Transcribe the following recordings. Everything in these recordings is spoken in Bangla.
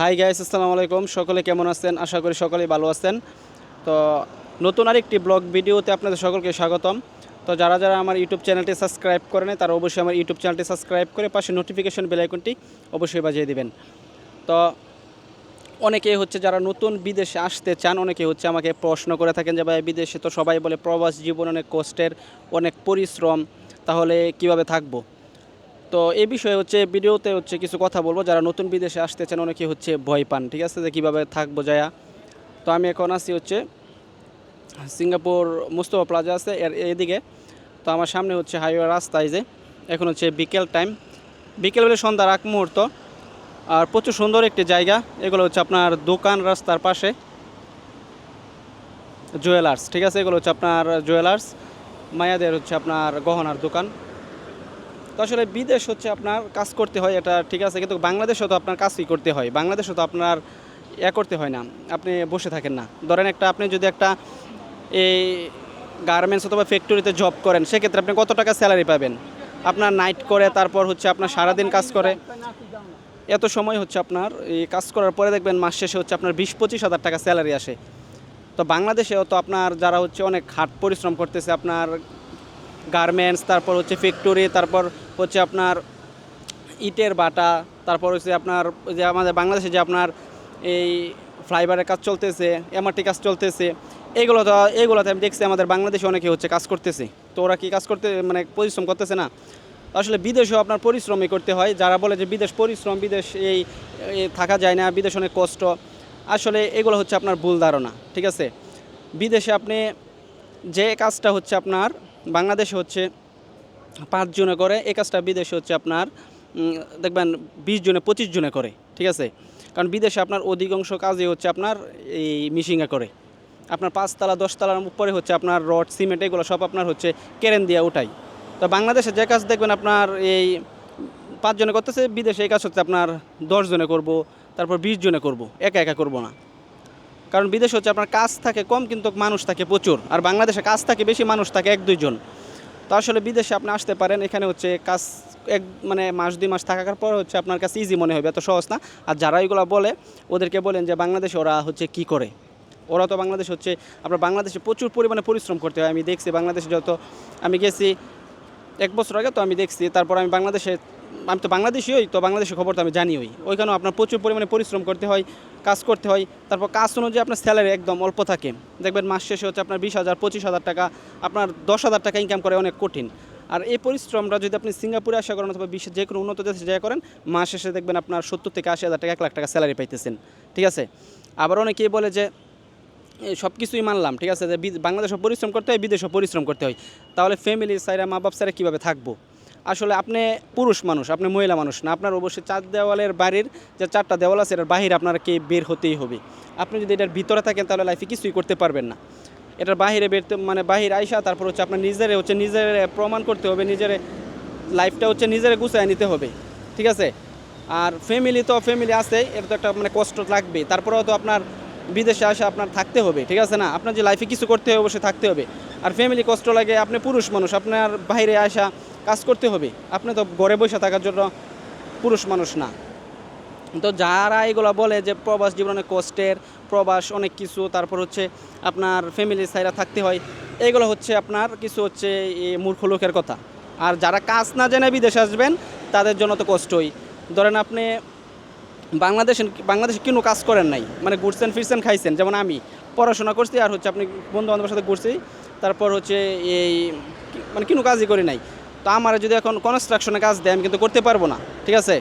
হাই গাইস আসসালামু আলাইকুম। সকলে কেমন আছেন? আশা করি সকলেই ভালো আছেন। তো নতুন আরেকটি ব্লগ ভিডিওতে আপনাদের সকলকে স্বাগতম। তো যারা যারা আমার ইউটিউব চ্যানেলটি সাবস্ক্রাইব করে নেয় তারা অবশ্যই আমার ইউটিউব চ্যানেলটি সাবস্ক্রাইব করে পাশে নোটিফিকেশন বেল আইকনটি অবশ্যই বাজিয়ে দিবেন। তো অনেকে হচ্ছে যারা নতুন বিদেশে আসতে চান অনেকে হচ্ছে আমাকে প্রশ্ন করে থাকেন যে, ভাই, বিদেশে তো সবাই বলে প্রবাস জীবন অনেক কষ্টের, অনেক পরিশ্রম, তাহলে কীভাবে থাকব? তো এই বিষয়ে হচ্ছে ভিডিওতে হচ্ছে কিছু কথা বলব। যারা নতুন বিদেশে আসতে চান অনেকে হচ্ছে ভয় পান, ঠিক আছে? যে কীভাবে থাকব, যায়া। তো আমি এখন আছি হচ্ছে সিঙ্গাপুর মুস্তফা প্লাজা আছে, এর এদিকে। তো আমার সামনে হচ্ছে হাইওয়ে রাস্তায় যে। এখন হচ্ছে বিকেল টাইম। বিকেল হলে সন্ধ্যার আগ মুহূর্ত। আর প্রচুর সুন্দর একটি জায়গা। এগুলো হচ্ছে আপনার দোকান রাস্তার পাশে। জুয়েলার্স, ঠিক আছে? এগুলো হচ্ছে আপনার জুয়েলার্স। মায়াদের হচ্ছে আপনার গহনার দোকান। তো আসলে বিদেশ হচ্ছে আপনার কাজ করতে হয়, এটা ঠিক আছে, কিন্তু বাংলাদেশও তো আপনার কাজই করতে হয়, বাংলাদেশও তো আপনার ইয়া করতে হয় না, আপনি বসে থাকেন না। ধরেন একটা আপনি যদি একটা এই গার্মেন্টস অথবা ফ্যাক্টরিতে জব করেন, সেক্ষেত্রে আপনি কত টাকা স্যালারি পাবেন? আপনার নাইট করে, তারপর হচ্ছে আপনার সারাদিন কাজ করে। এত সময় হচ্ছে আপনার এই কাজ করার পরে দেখবেন মাস শেষে হচ্ছে আপনার বিশ পঁচিশ হাজার টাকা স্যালারি আসে। তো বাংলাদেশেও তো আপনার যারা হচ্ছে অনেক হাট পরিশ্রম করতেছে, আপনার গার্মেন্টস তারপর হচ্ছে ফ্যাক্টরি তারপর হচ্ছে আপনার ইটের বাটা, তারপর হচ্ছে আপনার যে আমাদের বাংলাদেশে যে আপনার এই ফ্লাইবারের কাজ চলতেছে এমআরটি কাজ চলতেছে এইগুলো তো এইগুলোতে আমি দেখছি আমাদের বাংলাদেশে অনেকে হচ্ছে কাজ করতেছে। তো ওরা কি কাজ করতে মানে পরিশ্রম করতেছে না? আসলে বিদেশেও আপনার পরিশ্রমই করতে হয়। যারা বলে যে বিদেশ পরিশ্রম, বিদেশ এই থাকা যায় না, বিদেশ অনেক কষ্ট, আসলে এগুলো হচ্ছে আপনার ভুল ধারণা, ঠিক আছে? বিদেশে আপনি যে কাজটা হচ্ছে আপনার বাংলাদেশে হচ্ছে পাঁচ জনে করে, এই কাজটা বিদেশে হচ্ছে আপনার দেখবেন বিশ জনে, পঁচিশ জনে করে, ঠিক আছে? কারণ বিদেশে আপনার অধিকাংশ কাজই হচ্ছে আপনার এই মিশিংয়ে করে। আপনার পাঁচতলা, দশতলার উপরে হচ্ছে আপনার রড, সিমেন্ট, এগুলো সব আপনার হচ্ছে কেরেন দিয়ে উঠাই তো বাংলাদেশে যে কাজ দেখবেন আপনার এই পাঁচজনে করতেছে, বিদেশে এই কাজ হচ্ছে আপনার দশ জনে করব, তারপর বিশ জনে করব, একা একা করব না। কারণ বিদেশে হচ্ছে আপনার কাজ থাকে কম, কিন্তু মানুষ থাকে প্রচুর। আর বাংলাদেশে কাজ থাকে বেশি, মানুষ থাকে এক, দুইজন। তো আসলে বিদেশে আপনি আসতে পারেন, এখানে হচ্ছে কাজ এক মানে মাস, দুই মাস থাকার পর হচ্ছে আপনার কাছে ইজি মনে হবে, এত সহজ না। আর যারা এগুলো বলে, ওদেরকে বলেন যে বাংলাদেশে ওরা হচ্ছে কি করে? ওরা তো বাংলাদেশ হচ্ছে, আপনার বাংলাদেশে প্রচুর পরিমাণে পরিশ্রম করতে হয়। আমি দেখছি বাংলাদেশে যত, আমি গেছি এক বছর আগে তো আমি দেখছি, তারপর আমি বাংলাদেশে আমি তো বাংলাদেশি হই তো বাংলাদেশের খবর তো আমি জানি হই ওইখানেও আপনার প্রচুর পরিমাণে পরিশ্রম করতে হয়, কাজ করতে হয়। তারপর কাজ অনুযায়ী আপনার স্যালারি একদম অল্প থাকে। দেখবেন মাস শেষে হচ্ছে আপনার বিশ হাজার, পঁচিশ হাজার টাকা, আপনার দশ হাজার টাকা ইনকাম করে অনেক কঠিন। আর এই পরিশ্রমটা যদি আপনি সিঙ্গাপুরে আশা করেন অথবা বিশ্বের যে কোনো উন্নত দেশে যা করেন, মাস শেষে দেখবেন আপনার সত্তর থেকে আশি হাজার টাকা, এক লাখ টাকা স্যালারি পাইতেছেন। ঠিক আছে? আবার অনেকে বলে যে সব কিছুই মানলাম, ঠিক আছে? যে বাংলাদেশে পরিশ্রম করতে হয় বিদেশে পরিশ্রম করতে হয়। তাহলে ফ্যামিলি সাইরা মা বাপ সাইরা কীভাবে থাকব? আসলে আপনি পুরুষ মানুষ, আপনি মহিলা মানুষ না, আপনার অবশ্যই চার দেওয়ালের বাড়ির যে চারটা দেওয়াল আছে এটার বাহিরে আপনার কে বের হতেই হবে। আপনি যদি এটার ভিতরে থাকেন, তাহলে লাইফে কিছুই করতে পারবেন না। এটার বাহিরে বেরতে মানে বাহির আইসা, তারপর হচ্ছে আপনার নিজের হচ্ছে নিজের প্রমাণ করতে হবে, নিজের লাইফটা হচ্ছে নিজের গুছায় নিতে হবে। ঠিক আছে? আর ফ্যামিলি তো ফ্যামিলি আছে এটা তো একটা মানে কষ্ট লাগবে তারপরেও তো আপনার বিদেশে আসে, আপনার থাকতে হবে, ঠিক আছে না? আপনার যে লাইফে কিছু করতে হবে, অবশ্যই থাকতে হবে। আর ফ্যামিলি কষ্ট লাগে, আপনি পুরুষ মানুষ, আপনার বাইরে আসা কাজ করতে হবে। আপনি তো ঘরে বসে থাকার জন্য পুরুষ মানুষ না। তো যারা এগুলো বলে যে প্রবাস জীবনে কষ্টের, প্রবাস অনেক কিছু, তারপর হচ্ছে আপনার ফ্যামিলি সাইরা থাকতে হয়, এগুলো হচ্ছে আপনার কিছু হচ্ছে মূর্খ লোকের কথা। আর যারা কাজ না জেনে বিদেশে আসবেন, তাদের জন্য তো কষ্টই। ধরেন আপনি বাংলাদেশে বাংলাদেশে কোনো কাজ করেন নাই মানে ঘুরছেন, ফিরছেন, খাইছেন, যেমন আমি পড়াশোনা করছি আর হচ্ছে আপনি বন্ধু বান্ধবের সাথে ঘুরছি, তারপর হচ্ছে এই মানে কোনো কাজই করি নাই। তো আমার যদি এখন কনস্ট্রাকশনে কাজ দেয়, আমি কিন্তু করতে পারব না, ঠিক আছে?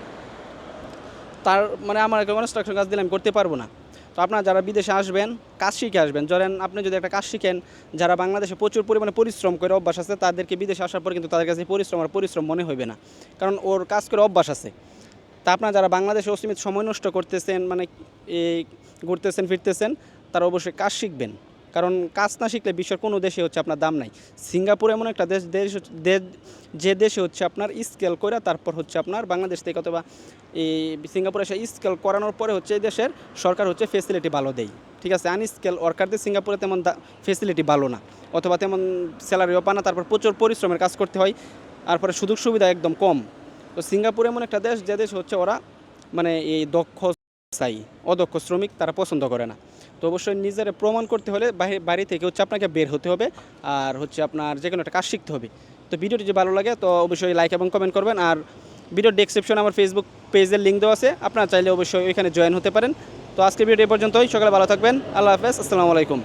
তার মানে আমার একটা কনস্ট্রাকশন কাজ দিলে আমি করতে পারব না। তো আপনারা যারা বিদেশে আসবেন, কাজ শিখে আসবেন, ধরেন আপনি যদি একটা কাজ শিখেন, যারা বাংলাদেশে প্রচুর পরিমাণে পরিশ্রম করে, অভ্যাস আছে, তাদেরকে বিদেশে আসার পর কিন্তু তাদের কাছে পরিশ্রম আর পরিশ্রম মনে হবে না। কারণ ওর কাজ করে অভ্যাস আছে। তা আপনারা যারা বাংলাদেশে অসীমিত সময় নষ্ট করতেছেন মানে এই ঘুরতেছেন, ফিরতেছেন, তারা অবশ্যই কাজ শিখবেন। কারণ কাজ না শিখলে বিশ্বের কোনো দেশে হচ্ছে আপনার দাম নাই। সিঙ্গাপুর এমন একটা দেশ দেশ যে দেশে হচ্ছে আপনার স্কেল করে তারপর হচ্ছে আপনার বাংলাদেশ থেকে অথবা এই সিঙ্গাপুরে এসে স্কেল করানোর পরে হচ্ছে এই দেশের সরকার হচ্ছে ফেসিলিটি ভালো দেয়। ঠিক আছে আনস্কেল ওয়ার্কারদের সিঙ্গাপুরে তেমন ফেসিলিটি ভালো না। অথবা তেমন স্যালারিও পায় না, তারপর প্রচুর পরিশ্রমের কাজ করতে হয়, তারপরে সুযোগ সুবিধা একদম কম। তো সিঙ্গাপুর এমন একটা দেশ, যে দেশ হচ্ছে ওরা মানে এই দক্ষ ব্যবসায়ী, অদক্ষ শ্রমিক তারা পছন্দ করে না। তো অবশ্যই নিজের প্রমাণ করতে হলে বাইরে বাড়ি থেকে হচ্ছে আপনাকে বের হতে হবে আর হচ্ছে আপনার যে কোনো একটা কাজ শিখতে হবে। তো ভিডিওটি যদি ভালো লাগে তো অবশ্যই লাইক এবং কমেন্ট করবেন আর ভিডিও ডেসক্রিপশনে আমার ফেসবুক পেজের লিঙ্ক দেওয়া আছে, আপনারা চাইলে অবশ্যই ওইখানে জয়েন হতে পারেন। তো আজকে ভিডিও এ পর্যন্তই, সকালে ভালো থাকবেন, আল্লাহ হাফেজ, আসসালামু আলাইকুম।